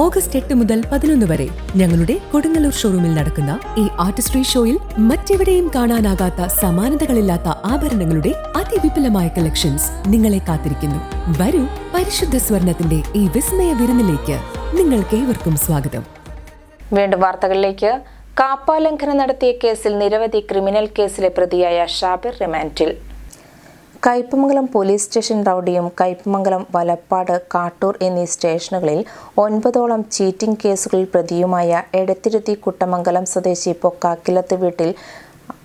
August എട്ട് മുതൽ പതിനൊന്ന് വരെ ഞങ്ങളുടെ കൊടുങ്ങല്ലൂർ ഷോറൂമിൽ നടക്കുന്ന ഈ ആർട്ടിസ്ട്രി ഷോയിൽ മറ്റെവിടെയും കാണാനാകാത്ത സമാനതകളില്ലാത്ത ആഭരണങ്ങളുടെ അതിവിപുലമായ കളക്ഷൻസ് നിങ്ങളെ കാത്തിരിക്കുന്നു. വരൂ പരിശുദ്ധ സ്വർണത്തിന്റെ ഈ വിസ്മയ വിരുന്നിലേക്ക് നിങ്ങൾക്കേവർക്കും സ്വാഗതം. വീണ്ടും വാർത്തകളിലേക്ക്. കാപ്പാലംഘനം നടത്തിയ കേസിൽ നിരവധി ക്രിമിനൽ കേസിലെ പ്രതിയായ ഷാബിർ റിമാൻഡിൽ. കയ്പമംഗലം പോലീസ് സ്റ്റേഷൻ റൌഡിയും കയ്പമംഗലം വലപ്പാട് കാട്ടൂർ എന്നീ സ്റ്റേഷനുകളിൽ ഒൻപതോളം ചീറ്റിംഗ് കേസുകളിൽ പ്രതിയുമായ എടത്തിരുത്തി കുട്ടമംഗലം സ്വദേശി പൊക്കാക്കിലത്ത് വീട്ടിൽ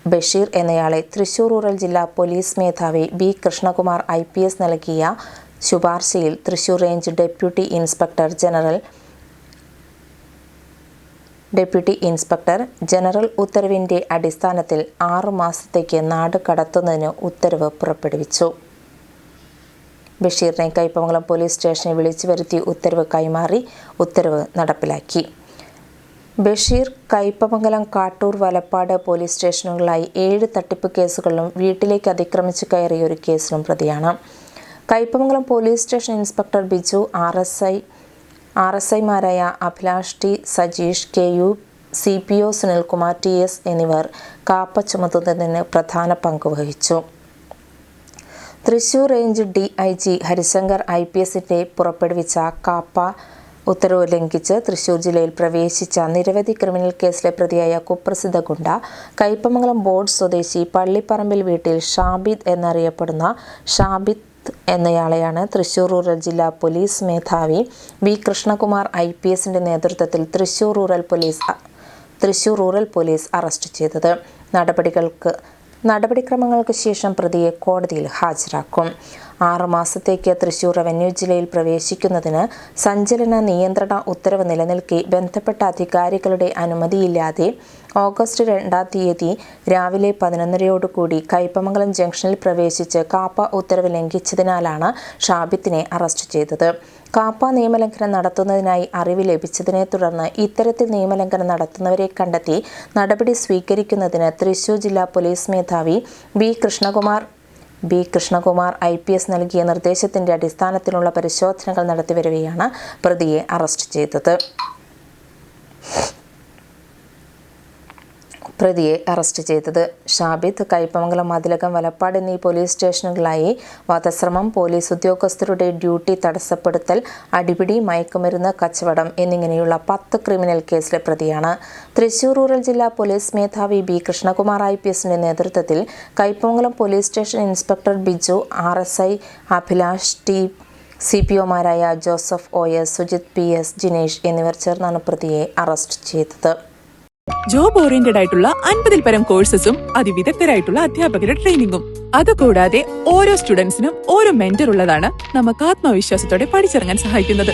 ബഷീർ എന്നയാളെ തൃശൂർ റൂറൽ ജില്ലാ പോലീസ് മേധാവി ബി കൃഷ്ണകുമാർ ഐ നൽകിയ ശുപാർശയിൽ Thrissur range deputy inspector general deputy inspector general ഉത്തരവിന്റെ അടിസ്ഥാനത്തിൽ ആറു മാസത്തേക്ക് നാട് കടത്തുന്നതിന് ഉത്തരവ് പുറപ്പെടുവിച്ചു. ബഷീറിനെ കൈപ്പമംഗലം പോലീസ് സ്റ്റേഷനിൽ വിളിച്ചു വരുത്തി ഉത്തരവ് കൈമാറി ഉത്തരവ് നടപ്പിലാക്കി. ബഷീർ കൈപ്പമംഗലം കാട്ടൂർ വലപ്പാട് പോലീസ് സ്റ്റേഷനുകളിലായി ഏഴ് തട്ടിപ്പ് കേസുകളിലും വീട്ടിലേക്ക് അതിക്രമിച്ച് കയറിയ ഒരു കേസിലും പ്രതിയാണ്. Kaipamangalam police station inspector Biju R S I R S ഐമാരായ Abhilash T Sajeesh K U C P O Sunilkumar T S എന്നിവർ കാപ്പ ചുമത്തുന്നതിന് പ്രധാന പങ്ക് വഹിച്ചു. Thrissur range D I G Harishankar I P എസിന്റെ പുറപ്പെടുവിച്ച കാപ്പ ഉത്തരവ് ലംഘിച്ച് തൃശൂർ ജില്ലയിൽ പ്രവേശിച്ച നിരവധി ക്രിമിനൽ കേസിലെ പ്രതിയായ കുപ്രസിദ്ധ ഗുണ്ട കയ്പമംഗലം ബോർഡ് സ്വദേശി പള്ളിപ്പറമ്പിൽ വീട്ടിൽ ഷാബിദ് എന്നറിയപ്പെടുന്ന ഷാബിദ് എന്നയാളെയാണ് തൃശൂർ റൂറൽ ജില്ലാ പോലീസ് മേധാവി വി കൃഷ്ണകുമാർ ഐ പി എസിന്റെ നേതൃത്വത്തിൽ Thrissur rural police Thrissur rural police arrest ചെയ്തത്. നടപടികൾക്ക് നടപടിക്രമങ്ങൾക്ക് ശേഷം പ്രതിയെ കോടതിയിൽ ഹാജരാക്കും. ആറ് മാസത്തേക്ക് തൃശൂർ റവന്യൂ ജില്ലയിൽ പ്രവേശിക്കുന്നതിന് സഞ്ചലന നിയന്ത്രണ ഉത്തരവ് നിലനിൽക്കെ ബന്ധപ്പെട്ട അധികാരികളുടെ അനുമതിയില്ലാതെ ഓഗസ്റ്റ് രണ്ടാം തീയതി രാവിലെ പതിനൊന്നരയോടുകൂടി കൈപ്പമംഗലം ജംഗ്ഷനിൽ പ്രവേശിച്ച് കാപ്പ ഉത്തരവ് ലംഘിച്ചതിനാലാണ് ഷാബിത്തിനെ അറസ്റ്റ് ചെയ്തത്. കാപ്പ നിയമലംഘനം നടത്തുന്നതിനായി അറിവ് ലഭിച്ചതിനെ തുടർന്ന് ഇത്തരത്തിൽ നിയമലംഘനം നടത്തുന്നവരെ കണ്ടെത്തി നടപടി സ്വീകരിക്കുന്നതിന് തൃശൂർ ജില്ലാ പോലീസ് മേധാവി B Krishnakumar B. Krishnakumar I P S നൽകിയ നിർദ്ദേശത്തിന്റെ അടിസ്ഥാനത്തിലുള്ള പരിശോധനകൾ നടത്തിവരികയാണ് പ്രതിയെ അറസ്റ്റ് ചെയ്തത്. പ്രതിയെ അറസ്റ്റ് ചെയ്തത്. ഷാബിദ് കയ്പമംഗലം മതിലകം വലപ്പാട് എന്നീ പോലീസ് സ്റ്റേഷനുകളായി വധശ്രമം പോലീസ് ഉദ്യോഗസ്ഥരുടെ ഡ്യൂട്ടി തടസ്സപ്പെടുത്തൽ അടിപിടി മയക്കുമരുന്ന് കച്ചവടം എന്നിങ്ങനെയുള്ള പത്ത് ക്രിമിനൽ കേസിലെ പ്രതിയാണ്. തൃശൂർ റൂറൽ ജില്ലാ പോലീസ് മേധാവി ബി കൃഷ്ണകുമാർ ഐ പി എസിന്റെ നേതൃത്വത്തിൽ Kaipamangalam police station inspector Biju R S I Abhilash T C P ഒമാരായ Joseph O S Sujith P S Jinesh എന്നിവർ ചേർന്നാണ് പ്രതിയെ അറസ്റ്റ് ചെയ്തത്. ജോബ് ഓറിയന്റഡ് ആയിട്ടുള്ള അൻപതിൽ പരം കോഴ്സസും അതിവിദഗ്ധരായിട്ടുള്ള അധ്യാപകരുടെ ട്രെയിനിങ്ങും അതുകൂടാതെ ഓരോ സ്റ്റുഡൻസിനും ഓരോ മെന്റർ ഉള്ളതാണ് നമുക്ക് ആത്മവിശ്വാസത്തോടെ പഠിച്ചിറങ്ങാൻ സഹായിക്കുന്നത്.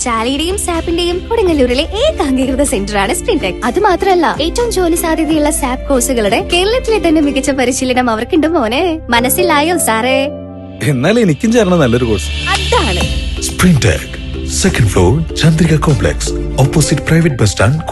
ചാലിയുടെയും സാപ്പിന്റെയും കൊടുങ്ങല്ലൂരിലെ ഏക അംഗീകൃത സെന്ററാണ് സ്പ്രിൻടെക് അത് മാത്രമല്ല ഏറ്റവും ജോലി സാധ്യതയുള്ള സാപ്പ് കോഴ്സുകളുടെ കേരളത്തിലെ തന്നെ മികച്ച പരിശീലനം അവർക്കുണ്ട് മോനെ. മനസ്സിലായോ സാറേ? എന്നാൽ എനിക്കും ചേർന്ന നല്ലൊരു കോഴ്സ് അതാണ്. Spring Tech, second floor, Chandrika Complex, opposite private bus stand,